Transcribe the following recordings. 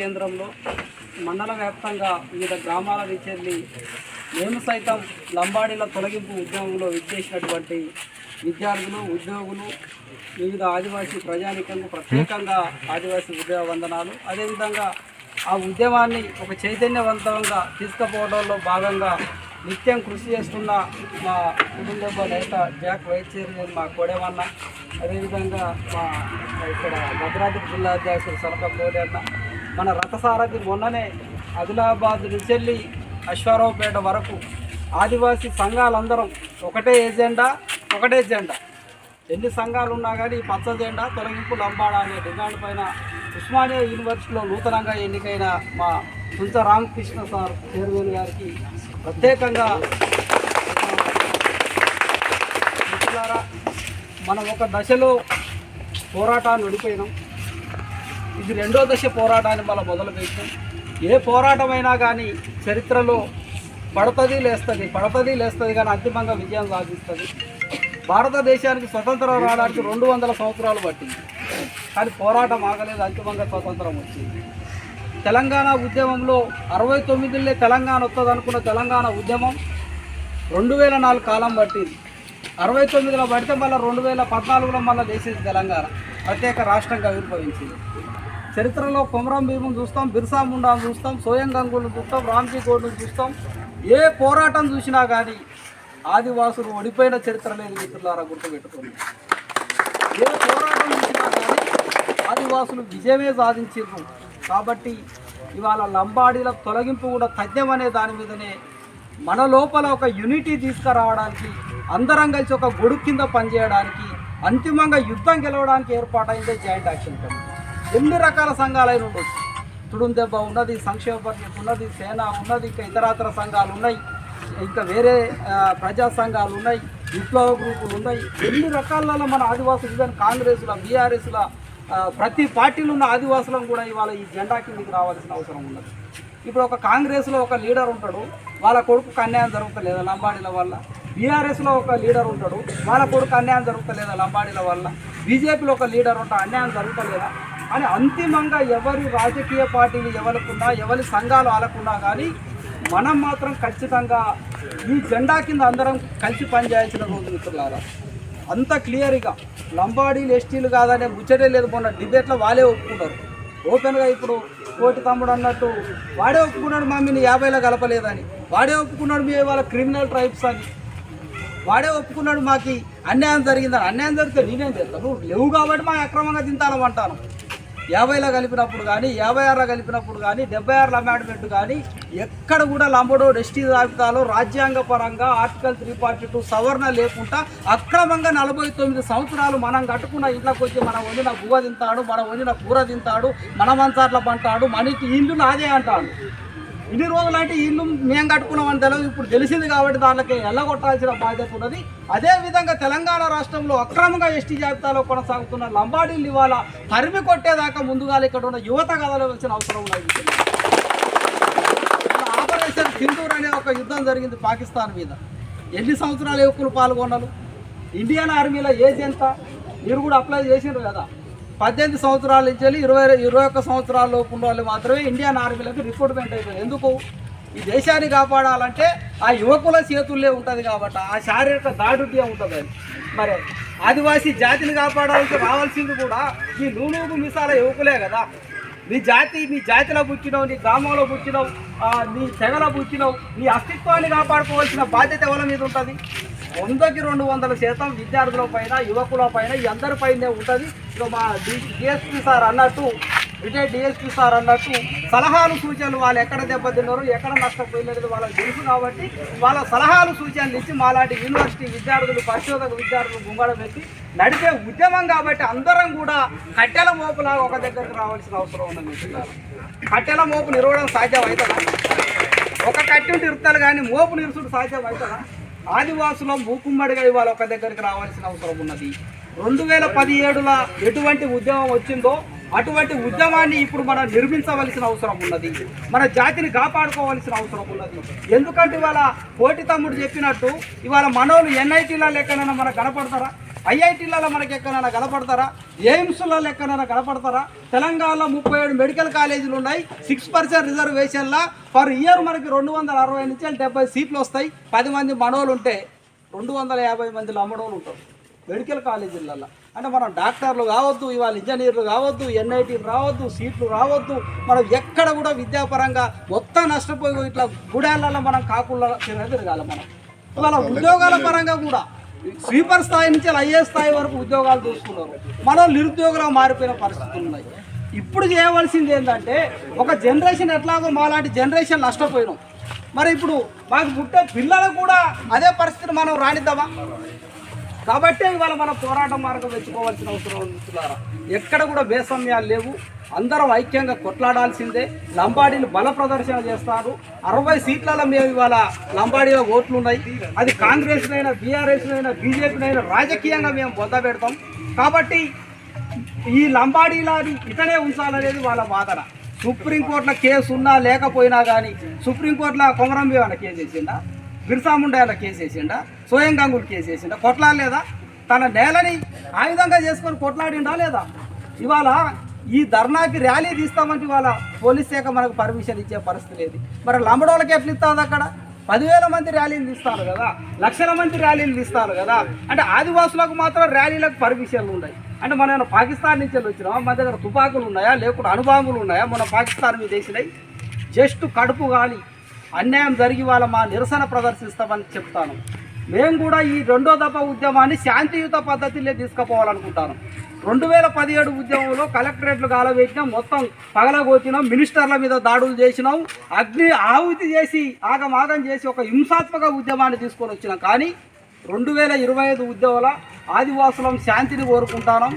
కేంద్రంలో మండల వ్యాప్తంగా వివిధ గ్రామాల నుంచి మేము సైతం లంబాడీల తొలగింపు ఉద్యమంలో విచ్చేసినటువంటి విద్యార్థులు ఉద్యోగులు వివిధ ఆదివాసీ ప్రజానికంగా ప్రత్యేకంగా ఆదివాసీ ఉద్యోగ వందనాలు. అదేవిధంగా ఆ ఉద్యమాన్ని ఒక చైతన్యవంతంగా తీసుకుపోవడంలో భాగంగా నిత్యం కృషి చేస్తున్న మా కుటుంబ నేత జాక్ వైస్ మా కోడేమన్న అదేవిధంగా మా ఇక్కడ భద్రాద్రి జిల్లా అధ్యక్షుడు సరక కోడేన్న మన రథసారథి మొన్ననే ఆదిలాబాద్ నుంచి వెళ్ళి అశ్వారావుపేట వరకు ఆదివాసీ సంఘాలందరం ఒకటే ఏజెండా ఒకటే జెండా. ఎన్ని సంఘాలు ఉన్నా కానీ ఈ పచ్చ జెండా తొలగింపు లంబాడ అనే డిమాండ్ పైన ఉస్మానియా యూనివర్సిటీలో నూతనంగా ఎన్నికైన మా తుంచ రామకృష్ణ సార్ చైర్మన్ గారికి ప్రత్యేకంగా మిత్రులారా మనం ఒక దశలో పోరాటాన్ని విడిపోయినాం ఇది రెండో దశ పోరాటాన్ని మనం మొదలుపెట్టాం ఏ పోరాటమైనా కానీ చరిత్రలో పడతది లేస్తుంది. పడతది లేస్తుంది కానీ అంతిమంగా విజయం సాధిస్తుంది. భారతదేశానికి స్వతంత్రం రావడానికి రెండు వందల సంవత్సరాలు పట్టింది. కానీ పోరాటం ఆగలేదు అంతిమంగా స్వతంత్రం వచ్చింది. తెలంగాణ ఉద్యమంలో అరవై తొమ్మిదిలో తెలంగాణ వస్తుంది అనుకున్న తెలంగాణ ఉద్యమం రెండు వేల నాలుగు కాలం పట్టింది. అరవై తొమ్మిదిలో పడితే మళ్ళీ రెండు వేల పద్నాలుగులో మళ్ళీ దేశం తెలంగాణ. ప్రత్యేక రాష్ట్రంగా ఆవిర్భవించింది చరిత్రలో కొమరం భీమును చూస్తాం బిర్సా ముండాను చూస్తాం సోయం గంగులను చూస్తాం రామ్జీ గోడ్ను చూస్తాం. ఏ పోరాటం చూసినా కానీ ఆదివాసులు ఓడిపోయిన చరిత్ర లేదు మిత్రులారా గుర్తుపెట్టుకోండి. ఏ పోరాటం చూసినా కానీ ఆదివాసులు విజయమే సాధించారు కాబట్టి ఇవాళ లంబాడీల తొలగింపు కూడా తథ్యం అనే దాని మీదనే మన లోపల ఒక యూనిటీ తీసుకురావడానికి అందరం కలిసి ఒక గొడుగు కింద పనిచేయడానికి అంతిమంగా యుద్ధం గెలవడానికి ఏర్పాటైందే జాయింట్ యాక్షన్ కమిటీ. ఎన్ని రకాల సంఘాలైన ఉండొచ్చు. తుడుం దెబ్బ ఉన్నది సంక్షేమ పరిషత్ ఉన్నది సేన ఉన్నది ఇంకా ఇతరాతర సంఘాలు ఉన్నాయి. ఇంకా వేరే ప్రజా సంఘాలు ఉన్నాయి విప్లవ గ్రూపులు ఉన్నాయి. ఎన్ని రకాలలో మన ఆదివాసులు కానీ కాంగ్రెస్ల బీఆర్ఎస్ల ప్రతి పార్టీలో ఉన్న ఆదివాసులను కూడా ఇవాళ ఈ జెండా కిందకి రావాల్సిన అవసరం ఉన్నది. ఇప్పుడు ఒక కాంగ్రెస్లో ఒక లీడర్ ఉంటాడు వాళ్ళ కొడుకు అన్యాయం జరుగుతలేదా లంబాడీల వల్ల? బీఆర్ఎస్లో ఒక లీడర్ ఉంటాడు వాళ్ళ కొడుకు అన్యాయం జరుగుతలేదా లంబాడీల వల్ల? బీజేపీలో ఒక లీడర్ ఉంటాడు అన్యాయం జరుగుతలేదా? అని అంతిమంగా ఎవరి రాజకీయ పార్టీలు ఎవరికున్నా ఎవరి సంఘాలు ఆలకున్నా కానీ మనం మాత్రం ఖచ్చితంగా ఈ జెండా కింద అందరం కలిసి పనిచేయాల్సిన రోజు మిత్రులారా. అంత క్లియర్గా లంబాడీలు ఎస్టీలు కాదనే ముచ్చటే లేదు. మొన్న డిబేట్లో వాళ్ళే ఒప్పుకున్నారు. ఓపెన్గా ఇప్పుడు కోటి తమ్ముడు అన్నట్టు వాడే ఒప్పుకున్నాడు మా యాభైలో కలపలేదని. వాడే ఒప్పుకున్నాడు మీ వాళ్ళ క్రిమినల్ ట్రైబ్స్ అని. వాడే ఒప్పుకున్నాడు మాకి అన్యాయం జరిగిందని. అన్యాయం జరిగితే నేనేం చేస్తాను? నువ్వు లేవు కాబట్టి మా అక్రమంగా తింటానమంటాను యాభైలో కలిపినప్పుడు కానీ యాభై ఆరులో కలిపినప్పుడు కానీ డెబ్బై ఆరులో అమాండ్మెంట్ కానీ ఎక్కడ కూడా లంబడో ఎస్టీ జాబితాలో రాజ్యాంగ పరంగా ఆర్టికల్ త్రీ ఫార్టీ టూ సవరణ లేకుండా అక్రమంగా నలభై తొమ్మిది సంవత్సరాలు మనం కట్టుకున్న ఇంట్లోకి వచ్చి మనం వండిన గువ్వ తింటాడు మనం వండిన కూర తింటాడు మన మంచాట్ల పంటాడు మనకి ఇల్లు నాదే అంటాడు ఇన్ని రోజులు అంటే ఇల్లు మేము కట్టుకున్నామని తెలియదు ఇప్పుడు తెలిసింది కాబట్టి దానికి ఎల్లగొట్టాల్సిన బాధ్యత ఉన్నది. అదే విధంగా తెలంగాణ రాష్ట్రంలో అక్రమంగా ఎస్టీ జాబితాలో కొనసాగుతున్న లంబాడీలు ఇవాళ తరిమి కొట్టేదాకా ముందుగా ఇక్కడ ఉన్న యువత కదలవలసిన అవసరం ఉన్నది. ఆపరేషన్ సింధూర్ అనే ఒక యుద్ధం జరిగింది పాకిస్తాన్ మీద. ఎన్ని సంవత్సరాలు యువకులు పాల్గొన్నారు? ఇండియన్ ఆర్మీలో ఏజ్ ఎంత? మీరు కూడా అప్లై చేసిండ్రు కదా. పద్దెనిమిది సంవత్సరాల నుంచి వెళ్ళి ఇరవై ఇరవై ఒక్క సంవత్సరాల లోపు ఉన్న వాళ్ళు మాత్రమే ఇండియన్ ఆర్మీలకు రిక్రూట్మెంట్ అయిపోయింది. ఎందుకు? ఈ దేశాన్ని కాపాడాలంటే ఆ యువకుల చేతుల్లో ఉంటుంది కాబట్టి ఆ శారీరక దాడుట్యం ఉంటుంది అది. మరి ఆదివాసీ జాతిని కాపాడాలంటే రావాల్సింది కూడా ఈ నూనూగు మిసాల యువకులే కదా. నీ జాతి నీ జాతిలో పుచ్చినావు నీ గ్రామంలో పుచ్చినావు నీ తెగలో పుచ్చినావు నీ అస్తిత్వాన్ని కాపాడుకోవాల్సిన బాధ్యత ఎవరి మీద ఉంటుంది? వందకి రెండు వందల శాతం విద్యార్థుల పైన యువకుల పైన ఈ ఉంటుంది. ఇక మా డిఎస్పీ సార్ అన్నట్టు రిటైర్డ్ డిఎస్పీ సార్ అన్నట్టు సలహాలు సూచనలు వాళ్ళు ఎక్కడ దెబ్బతిన్నారు ఎక్కడ నష్టపోయినది వాళ్ళకి తెలుసు కాబట్టి వాళ్ళ సలహాలు సూచనలు ఇచ్చి మాలాంటి యూనివర్సిటీ విద్యార్థులు పరిశోధక విద్యార్థులు గుంగడ పెట్టి నడిపే ఉద్యమం కాబట్టి అందరం కూడా కట్టెల మోపులాగా ఒక దగ్గరికి రావాల్సిన అవసరం ఉందని కట్టెల మోపు నిరవడం సాధ్యం అవుతుందా ఒక కట్టి ఉంటే ఇరుతారు కానీ మోపు నిరుసుడు సాధ్యం అవుతుందా ఆదివాసులో భూకుమ్మడిగా ఇవాళ ఒక దగ్గరికి రావాల్సిన అవసరం ఉన్నది. రెండు వేల పదిహేడులో ఎటువంటి ఉద్యమం వచ్చిందో అటువంటి ఉద్యమాన్ని ఇప్పుడు మనం నిర్మించవలసిన అవసరం ఉన్నది. మన జాతిని కాపాడుకోవాల్సిన అవసరం ఉన్నది. ఎందుకంటే ఇవాళ కోటి తమ్ముడు చెప్పినట్టు ఇవాళ మనోళ్ళు ఎన్ఐటీలలో ఎక్కడైనా మనకు కనపడతారా? ఐఐటీలలో మనకి ఎక్కడైనా కనపడతారా? ఎయిమ్స్లలో ఎక్కడైనా కనపడతారా? తెలంగాణలో ముప్పై ఏడు మెడికల్ కాలేజీలు ఉన్నాయి. సిక్స్ పర్సెంట్ రిజర్వేషన్లా పర్ ఇయర్ మనకి రెండు వందల అరవై నుంచి డెబ్బై సీట్లు వస్తాయి. పది మంది మనోళ్ళు ఉంటే రెండు వందల యాభై మంది లమ్మడోళ్ళు ఉంటారు. మెడికల్ కాలేజీలలో అంటే మనం డాక్టర్లు కావద్దు ఇవాళ ఇంజనీర్లు కావద్దు ఎన్ఐటీలు రావద్దు సీట్లు రావద్దు. మనం ఎక్కడ కూడా విద్యాపరంగా మొత్తం నష్టపోయి ఇట్లా గుడాలలో మనం కాకుండా తిరగాలి మనం. ఇవాళ ఉద్యోగాల పరంగా కూడా స్వీపర్ స్థాయి నుంచి ఐఏఎస్ స్థాయి వరకు ఉద్యోగాలు చూసుకున్నారు మనం నిరుద్యోగులుగా మారిపోయిన పరిస్థితులు ఉన్నాయి. ఇప్పుడు చేయవలసింది ఏంటంటే ఒక జనరేషన్ ఎట్లాగో మాలాంటి జనరేషన్ నష్టపోయినాం. మరి ఇప్పుడు మాకు పుట్టే పిల్లలకు కూడా అదే పరిస్థితి మనం రానిద్దామా కాబట్టే ఇవాళ మన పోరాట మార్గం తెచ్చుకోవాల్సిన అవసరం ఉంటున్నారా ఎక్కడ కూడా బేసమ్యాలు లేవు. అందరం ఐక్యంగా కొట్లాడాల్సిందే. లంబాడీలు బల ప్రదర్శన చేస్తారు. అరవై సీట్లలో మేము ఇవాళ లంబాడీలో ఓట్లు ఉన్నాయి అది కాంగ్రెస్నైనా బీఆర్ఎస్నైనా బీజేపీనైనా రాజకీయంగా మేము బొద్ద పెడతాం. కాబట్టి ఈ లంబాడీలని ఇతనే ఉంచాలనేది వాళ్ళ వాదన. సుప్రీంకోర్టులో కేసు ఉన్నా లేకపోయినా కానీ సుప్రీంకోర్టులో కొమరం భీమన్న కేసు వేసిండా బిర్సా ముండా కేసు వేసిండా సోయం గంగులు కేసు వేసిండా కొట్లాడలేదా? తన నేలని ఆయుధంగా చేసుకొని కొట్లాడిండా లేదా? ఇవాళ ఈ ధర్నాకి ర్యాలీ తీస్తామంటే ఇవాళ పోలీస్ శాఖ మనకు పర్మిషన్ ఇచ్చే పరిస్థితి లేదు. మరి లంబడోళ్ళకి ఎట్లా ఇస్తుంది అక్కడ? పదివేల మంది ర్యాలీలు తీస్తారు కదా లక్షల మంది ర్యాలీలు తీస్తారు కదా. అంటే ఆదివాసులకు మాత్రం ర్యాలీలకు పర్మిషన్లు ఉన్నాయి. అంటే మన పాకిస్తాన్ నుంచి వెళ్ళి వచ్చినామా? మన దగ్గర తుపాకులు ఉన్నాయా? లేకుంటే అణుబాంబులు ఉన్నాయా? మన పాకిస్తాన్ మీద వేసినాయి. జస్ట్ కడుపు గాలి. అన్యాయం జరిగి వాళ్ళ మా నిరసన ప్రదర్శిస్తామని చెప్తాను. మేము కూడా ఈ రెండో దఫ ఉద్యమాన్ని శాంతియుత పద్ధతిలో తీసుకుపోవాలనుకుంటాను. రెండు వేల పదిహేడు ఉద్యమంలో కలెక్టరేట్లు కాలవేసినాం మొత్తం పగలగొచ్చినాం మినిస్టర్ల మీద దాడులు చేసినాం అగ్ని ఆహుతి చేసి ఆగమాగం చేసి ఒక హింసాత్మక ఉద్యమాన్ని తీసుకొని వచ్చినాం. కానీ రెండు వేల ఇరవై ఐదు ఉద్యమాల ఆదివాసులం శాంతిని కోరుకుంటాను.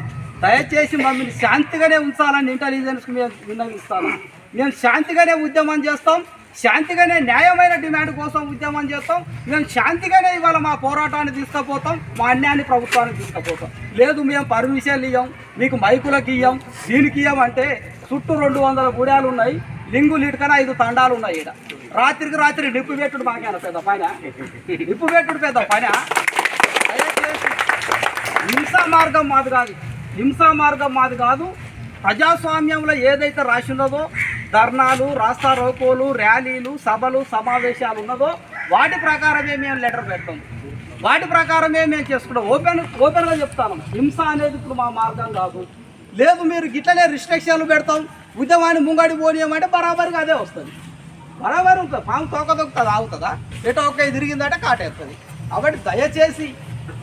దయచేసి మమ్మల్ని శాంతిగానే ఉంచాలని ఇంటెలిజెన్స్కి మేము విన్నవిస్తాను. మేము శాంతిగానే ఉద్యమం చేస్తాం. శాంతిగానే న్యాయమైన డిమాండ్ కోసం ఉద్యమం చేస్తాం. మేము శాంతిగానే ఇవాళ మా పోరాటాన్ని తీసుకుపోతాం మా అన్యాన్ని ప్రభుత్వానికి తీసుకుపోతాం. లేదు మేము పర్మిషన్లు ఇవ్వం మీకు మైకులకు ఇవ్వం దీనికి ఇవ్వమంటే చుట్టూ రెండు వందల గుడాలు ఉన్నాయి లింగు లీటుకన ఐదు తండాలు ఉన్నాయి ఇక్కడ రాత్రికి రాత్రి నిప్పు పెట్టుడు బాగా పెద్ద పైన. నిప్పు పెట్టుడు పెద్ద పైన. హింసా మార్గం మాది కాదు. హింసా మార్గం మాది కాదు. ప్రజాస్వామ్యంలో ఏదైతే రాసినదో ధర్నాలు రాస్తా రోకోలు ర్యాలీలు సభలు సమావేశాలు ఉన్నదో వాటి ప్రకారమే మేము లెటర్ పెడతాం. వాటి ప్రకారమే మేము చేసుకుంటాం. ఓపెన్ ఓపెన్గా చెప్తాను. హింస అనేది ఇప్పుడు మా మార్గం కాదు. లేదు మీరు గిట్లనే రిస్ట్రిక్షన్లు పెడతాం. ఉద్యమాన్ని ముంగడి పోనీయమంటే బరాబరిగా అదే వస్తుంది. బరాబర్ ఉంటుంది. పాము తోక తొక్కుతుంది ఆగుతుందా? ఎటో ఒక్క తిరిగిందంటే కాటేస్తుంది కాబట్టి దయచేసి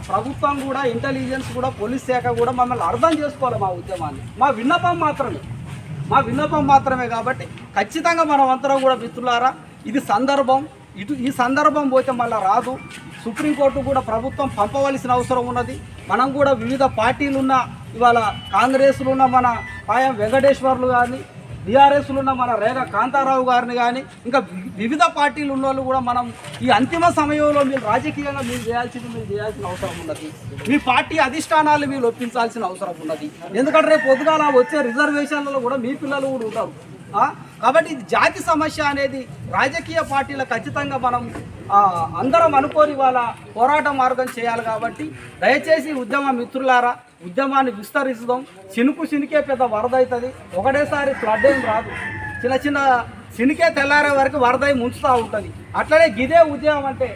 ప్రభుత్వం కూడా ఇంటెలిజెన్స్ కూడా పోలీస్ శాఖ కూడా మమ్మల్ని అర్థం చేసుకోవాలి మా ఉద్యమాన్ని. మా విన్నపం మాత్రమే. మా విన్నపం మాత్రమే కాబట్టి ఖచ్చితంగా మనం అందరం కూడా మిత్రులారా ఇది సందర్భం. ఇటు ఈ సందర్భం పోతే మళ్ళీ రాదు. సుప్రీంకోర్టు కూడా ప్రభుత్వం పంపవలసిన అవసరం ఉన్నది. మనం కూడా వివిధ పార్టీలు ఉన్న ఇవాళ కాంగ్రెస్లు ఉన్న మన పాయం వెంకటేశ్వర్లు కానీ బీఆర్ఎస్లో ఉన్న మన రేగ కాంతారావు గారిని కానీ ఇంకా వి- వివిధ పార్టీలు ఉన్న వాళ్ళు కూడా మనం ఈ అంతిమ సమయంలో మీరు రాజకీయంగా మీరు చేయాల్సింది మీరు చేయాల్సిన అవసరం ఉన్నది. మీ పార్టీ అధిష్టానాలు మీరు ఒప్పించాల్సిన అవసరం ఉన్నది. ఎందుకంటే రేపు పొద్దుగాల వచ్చే రిజర్వేషన్లలో కూడా మీ పిల్లలు కూడా ఉంటారు. కాబట్టి ఇది జాతి సమస్య అనేది రాజకీయ పార్టీల ఖచ్చితంగా మనం అందరం అనుకోని వాళ్ళ పోరాట మార్గం చేయాలి కాబట్టి దయచేసి ఉద్యమ మిత్రులారా ఉద్యమాన్ని విస్తరిస్తాం. చినుకు చినికే పెద్ద వరద అవుతుంది ఒకటేసారి ఫ్లడ్ ఏం రాదు. చిన్న చిన్న చినికే తెల్లారే వరకు వరద ముంచుతూ ఉంటుంది. అట్లనే గిదే ఉద్యమం అంటే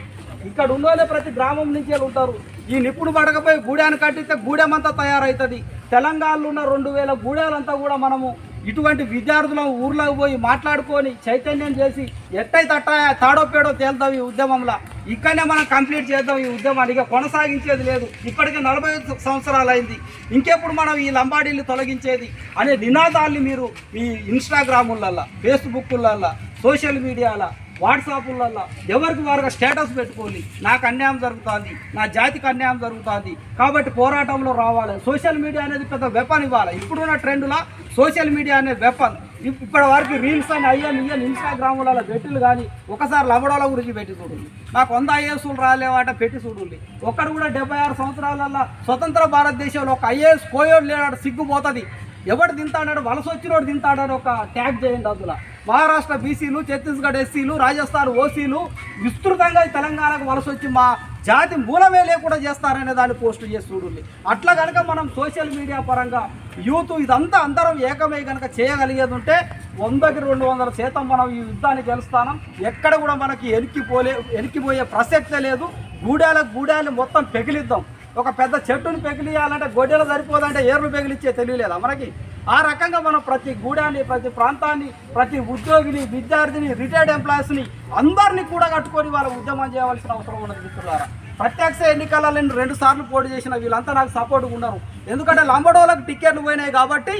ఇక్కడ ఉన్నోళ్ళే ప్రతి గ్రామం నుంచి ఉంటారు. ఈ నిప్పుడు పడకపోయి గూడెను కట్టిస్తే గూడెమంతా తయారవుతుంది తెలంగాణలో ఉన్న రెండు వేల గూడెలంతా కూడా మనము ఇటువంటి విద్యార్థులను ఊర్లోకి పోయి మాట్లాడుకొని చైతన్యం చేసి ఎట్టయితే అట్టా తాడో పేడో తేలుతావు ఈ ఉద్యమంలో. ఇక్కడనే మనం కంప్లీట్ చేద్దాం ఈ ఉద్యమాన్ని. ఇక కొనసాగించేది లేదు. ఇప్పటికే నలభై ఐదు సంవత్సరాలు అయింది ఇంకెప్పుడు మనం ఈ లంబాడీలు తొలగించేది అనే నినాదాల్ని మీరు ఈ ఇన్స్టాగ్రాములల్లా ఫేస్బుక్లల్లా సోషల్ మీడియాలో వాట్సాప్లలో ఎవరికి వారుగా స్టేటస్ పెట్టుకోండి. నాకు అన్యాయం జరుగుతుంది. నా జాతికి అన్యాయం జరుగుతుంది. కాబట్టి పోరాటంలో రావాలి. సోషల్ మీడియా అనేది పెద్ద వెపన్ ఇవ్వాలి. ఇప్పుడున్న ట్రెండ్లో సోషల్ మీడియా అనే వెపన్ ఇప్పటి వరకు రీల్స్ అని అయ్యాను ఇయ్యని ఇన్స్టాగ్రామ్లలో పెట్టులు కానీ ఒకసారి లవడోల గురించి పెట్టి చూడండి నాకు వంద ఐఏఎస్లు రాలేవాట పెట్టి చూడండి ఒక్కడు కూడా డెబ్బై ఆరు సంవత్సరాలలో స్వతంత్ర భారతదేశంలో ఒక ఐఏఎస్ కోయోడు లేడాడు సిగ్గుపోతుంది. ఎవడు తింటాడాడు? వలస వచ్చినోడు తింటాడాడు ఒక ట్యాగ్ చేయండి అందులో. మహారాష్ట్ర బీసీలు ఛత్తీస్గఢ్ ఎస్సీలు రాజస్థాన్ ఓసీలు విస్తృతంగా తెలంగాణకు వలస వచ్చి మా జాతి మూలమే లేకుండా చేస్తారనే దాన్ని పోస్టు చేసి చూడండి. అట్లా కనుక మనం సోషల్ మీడియా పరంగా యూత్ ఇదంతా అందరం ఏకమై కనుక చేయగలిగేది ఉంటే వందకి రెండు వందల శాతం మనం ఈ యుద్ధాన్ని గెలుస్తాం ఎక్కడ కూడా మనకి ఎనికిపోలే ఎనికిపోయే ప్రసక్తే లేదు. గూడాల గూడాలు మొత్తం పెగిలిద్దాం. ఒక పెద్ద చెట్టుని పెగిలియాలంటే గొడ్డెలు సరిపోదంటే ఏర్లు పెగిలిచ్చే తెలియలేదా మనకి? ఆ రకంగా మనం ప్రతి గూడాన్ని ప్రతి ప్రాంతాన్ని ప్రతి ఉద్యోగిని విద్యార్థిని రిటైర్డ్ ఎంప్లాయీస్ని అందరినీ కూడా కట్టుకొని వాళ్ళ ఉద్యమం చేయవలసిన అవసరం ఉన్నది మిత్రులారా. ప్రత్యక్ష ఎన్నికల నేను రెండు సార్లు పోటీ చేసిన వీళ్ళంతా నాకు సపోర్ట్గా ఉన్నారు. ఎందుకంటే లంబడోలకు టికెట్లు పోయినాయి కాబట్టి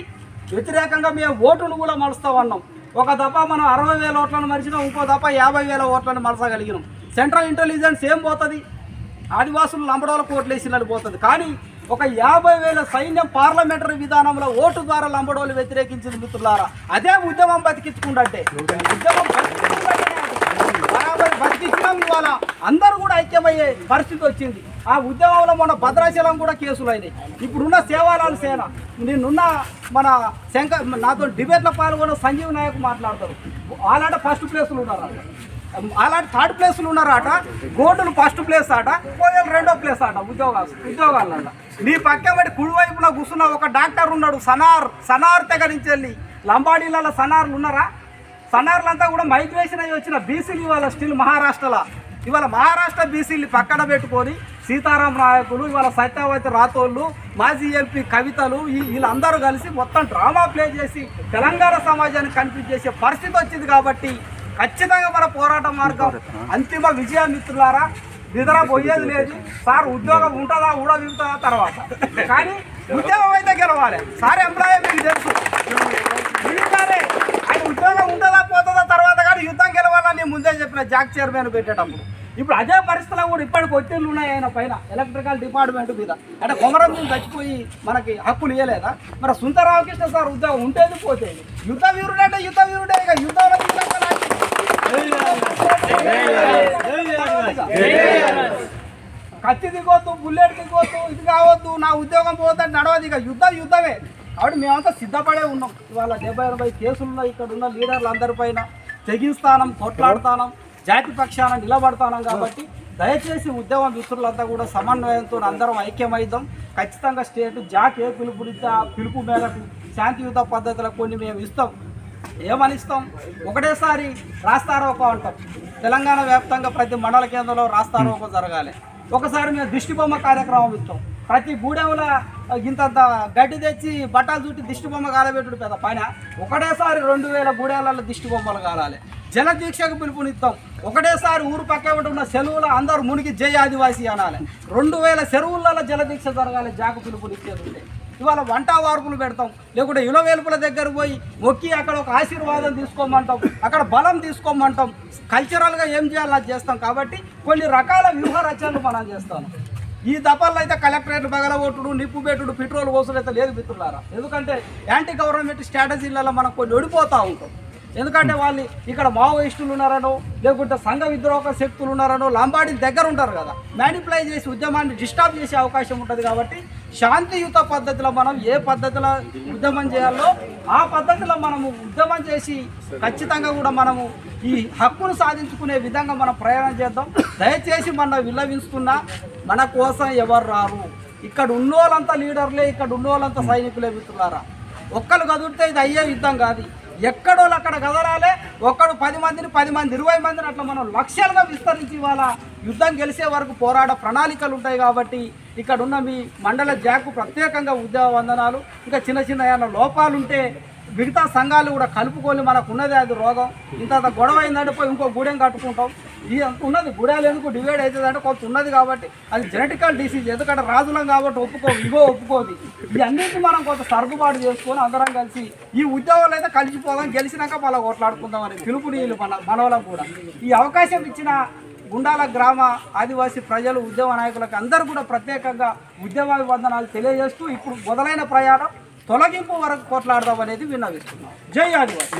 వ్యతిరేకంగా మేము ఓటును కూడా మలుస్తామన్నాం ఒక దఫా మనం అరవై వేల ఓట్లను మరిచినాం ఇంకో దఫా యాభై వేల ఓట్లను మలసగలిగినాం సెంట్రల్ ఇంటెలిజెన్స్ ఏం పోతుంది? ఆదివాసులు లంబడోల కోట్లు వేసినట్టు పోతుంది. కానీ ఒక యాభై వేల సైన్యం పార్లమెంటరీ విధానంలో ఓటు ద్వారా లంబడోలు వ్యతిరేకించింది మిత్రులారా. అదే ఉద్యమం బతికించుకుంటే ఉద్యమం బతికించడం ఇవాళ అందరూ కూడా ఐక్యమయ్యే పరిస్థితి వచ్చింది. ఆ ఉద్యమంలో మన భద్రాచలం కూడా కేసులు అయినాయి ఇప్పుడున్న సేవాలాల సేన నిన్నున్న మన శంకర్ నాతో డిబేట్లో పాల్గొన్న సంజీవ్ నాయక్ మాట్లాడతారు. వాళ్ళంటే ఫస్ట్ ప్లేసులు ఉన్నారు అలాంటి థర్డ్ ప్లేసులు ఉన్నారట. గోల్డ్లు ఫస్ట్ ప్లేస్ ఆట కోయలు రెండో ప్లేస్ ఆట ఉద్యోగాలు ఉద్యోగాలలో నీ పక్క బట్టి కుడివైపున కూర్చున్న ఒక డాక్టర్ ఉన్నాడు సనార్ సనార్ తెగ నుంచి వెళ్ళి. లంబాడీలలో సనార్లు ఉన్నారా? సనార్లంతా కూడా మైగ్రేషన్ అయ్యి వచ్చిన బీసీలు ఇవాళ స్టిల్ మహారాష్ట్రలో. ఇవాళ మహారాష్ట్ర బీసీలు పక్కన పెట్టుకొని సీతారాం నాయకులు ఇవాళ సత్యవతి రాథోళ్ళు మాజీ ఎంపీ కవితలు ఈ- వీళ్ళందరూ కలిసి మొత్తం డ్రామా ప్లే చేసి తెలంగాణ సమాజాన్ని కన్ఫ్యూజ్ చేసే పరిస్థితి వచ్చింది కాబట్టి ఖచ్చితంగా మన పోరాట మార్గం అంతిమ విజయం మిత్రులారా నిద్ర పోయేది లేదు. సార్ ఉద్యోగం ఉంటుందా ఊడవింటుందా తర్వాత. కానీ ఉద్యోగం అయితే గెలవాలి. సార్ ఎంప్లాయీ మీకు తెలుసు. ఆయన ఉద్యోగం ఉంటుందా పోతుందా తర్వాత కానీ యుద్ధం గెలవాలని నేను ముందే చెప్పిన జాక్ చైర్మన్ పెట్టేటప్పుడు. ఇప్పుడు అదే పరిస్థితిలో కూడా ఇప్పటికి ఒత్తిళ్ళు ఉన్నాయి ఆయన పైన ఎలక్ట్రికల్ డిపార్ట్మెంట్ మీద. అంటే కొమరం నుంచి చచ్చిపోయి మనకి హక్కులు ఇవ్వలేదా మరి సుందరరామకృష్ణ సార్ ఉద్యోగం ఉంటేది పోతేది? యుద్ధ వీరుడు అంటే యుద్ధ వీరుడే ఇక యుద్ధంలో కత్తి దిగొద్దు బుల్లెట్ దిగొద్దు ఇది కావద్దు నా ఉద్యోగం పోతే నడవదు ఇక. యుద్ధం యుద్ధమే. కాబట్టి మేమంతా సిద్ధపడే ఉన్నాం. ఇవాళ డెబ్బై ఎనభై కేసులు ఉన్నాయి. ఇక్కడ ఉన్న లీడర్లు అందరిపైన తెగిస్తానం కొట్లాడతానం జాతి పక్షాన నిలబడతానం కాబట్టి దయచేసి ఉద్యోగం మిత్రులంతా కూడా సమన్వయంతో అందరం ఐక్యమైద్దాం ఖచ్చితంగా స్టేట్ జాక్ ఏ పిలుపునిస్తే ఆ పిలుపు మేరకు శాంతియుత పద్ధతుల కొన్ని మేము ఇస్తాం. ఏమనిస్తాం? ఒకటేసారి రాస్తారోకో అంటాం. తెలంగాణ వ్యాప్తంగా ప్రతి మండల కేంద్రంలో రాస్తారోకో జరగాలి. ఒకసారి మేము దిష్టిబొమ్మ కార్యక్రమం ఇస్తాం. ప్రతి గూడెంలో ఇంతంత గడ్డి తెచ్చి బట్టలు చుట్టి దిష్టిబొమ్మ కాలబెట్టుడు పెద్ద పైన. ఒకటేసారి రెండు వేల గూడెలలో దిష్టిబొమ్మలు కాలాలి. జల దీక్షకు పిలుపునిస్తాం. ఒకటేసారి ఊరు పక్క ఉన్న సెలవులు అందరూ మునిగి జై ఆదివాసీ అనాలి. రెండు వేల చెరువులలో జల దీక్ష జరగాలి జాకు పిలుపునిచ్చేది ఉండే ఇవాళ వంట వార్పులు పెడతాం. లేకుంటే ఇలవేల్పుల దగ్గర పోయి మొక్కి అక్కడ ఒక ఆశీర్వాదం తీసుకోమంటాం. అక్కడ బలం తీసుకోమంటాం. కల్చరల్గా ఏం చేయాలో చేస్తాం. కాబట్టి కొన్ని రకాల వ్యూహ రచనలు మనం చేస్తాం. ఈ దపాల్లో అయితే కలెక్టరేట్ బగలగొట్టుడు నిప్పు పెట్టుడు పెట్రోల్ కోసం అయితే లేదు మిత్రులారా. ఎందుకంటే యాంటీ గవర్నమెంట్ స్ట్రాటజీలలో మనం కొన్ని ఓడిపోతూ ఉంటాం. ఎందుకంటే వాళ్ళు ఇక్కడ మావోయిస్టులు ఉన్నారనో లేకుంటే సంఘ విద్రోహక శక్తులు ఉన్నారనో లంబాడి దగ్గర ఉంటారు కదా. మ్యానిప్లై చేసి ఉద్యమాన్ని డిస్టర్బ్ చేసే అవకాశం ఉంటుంది కాబట్టి శాంతియుత పద్ధతిలో మనం ఏ పద్ధతిలో ఉద్యమం చేయాలో ఆ పద్ధతిలో మనము ఉద్యమం చేసి ఖచ్చితంగా కూడా మనము ఈ హక్కును సాధించుకునే విధంగా మనం ప్రయాణం చేద్దాం. దయచేసి మన విల్లవిస్తున్నా మన కోసం ఎవరు రారు? ఇక్కడ ఉన్నోళ్ళంతా లీడర్లే ఇక్కడ ఉన్నోళ్ళంతా సైనికులే మిత్రులారా. ఒక్కరు కదుడితే ఇది అయ్యే యుద్ధం కాదు. ఎక్కడోళ్ళు అక్కడ కదలాలే ఒక్కడు పది మందిని పది మంది ఇరవై మందిని అట్లా మనం లక్ష్యాలుగా విస్తరించి ఇవాళ యుద్ధం గెలిచే వరకు పోరాట ప్రణాళికలు ఉంటాయి కాబట్టి ఇక్కడ ఉన్న మీ మండల జాకు ప్రత్యేకంగా ఉద్యోగ వందనాలు ఇంకా చిన్న చిన్న ఏమైనా లోపాలు ఉంటే మిగతా సంఘాలు కూడా కలుపుకొని మనకు ఉన్నది అది రోగం. ఇంత గొడవ అయిందంటే పోయి ఇంకో గూడెం కట్టుకుంటాం. ఇది ఉన్నది గుడాలు ఎందుకు డివైడ్ అవుతుంది అంటే కొంత ఉన్నది కాబట్టి అది జెనెటికల్ డిసీజ్. ఎందుకంటే రాజులం కాబట్టి ఒప్పుకో ఇగో ఒప్పుకోదు. ఇవన్నింటిని మనం కొంత సర్దుబాటు చేసుకొని అందరం కలిసి ఈ ఉద్యోగాలు అయితే కలిసిపోదాం గెలిచినాక మళ్ళీ ఓట్లాడుకుందాం అని పిలుపునీళ్ళు మన మనవలం కూడా. ఈ అవకాశం ఇచ్చిన గుండాల గ్రామ ఆదివాసీ ప్రజలు ఉద్యమ నాయకులకు అందరూ కూడా ప్రత్యేకంగా ఉద్యమాభివందనాలు తెలియజేస్తూ ఇప్పుడు మొదలైన ప్రయాణం తొలగింపు వరకు కొట్లాడదాం అనేది విన్నవిస్తున్నాం. జై ఆదివాసీ.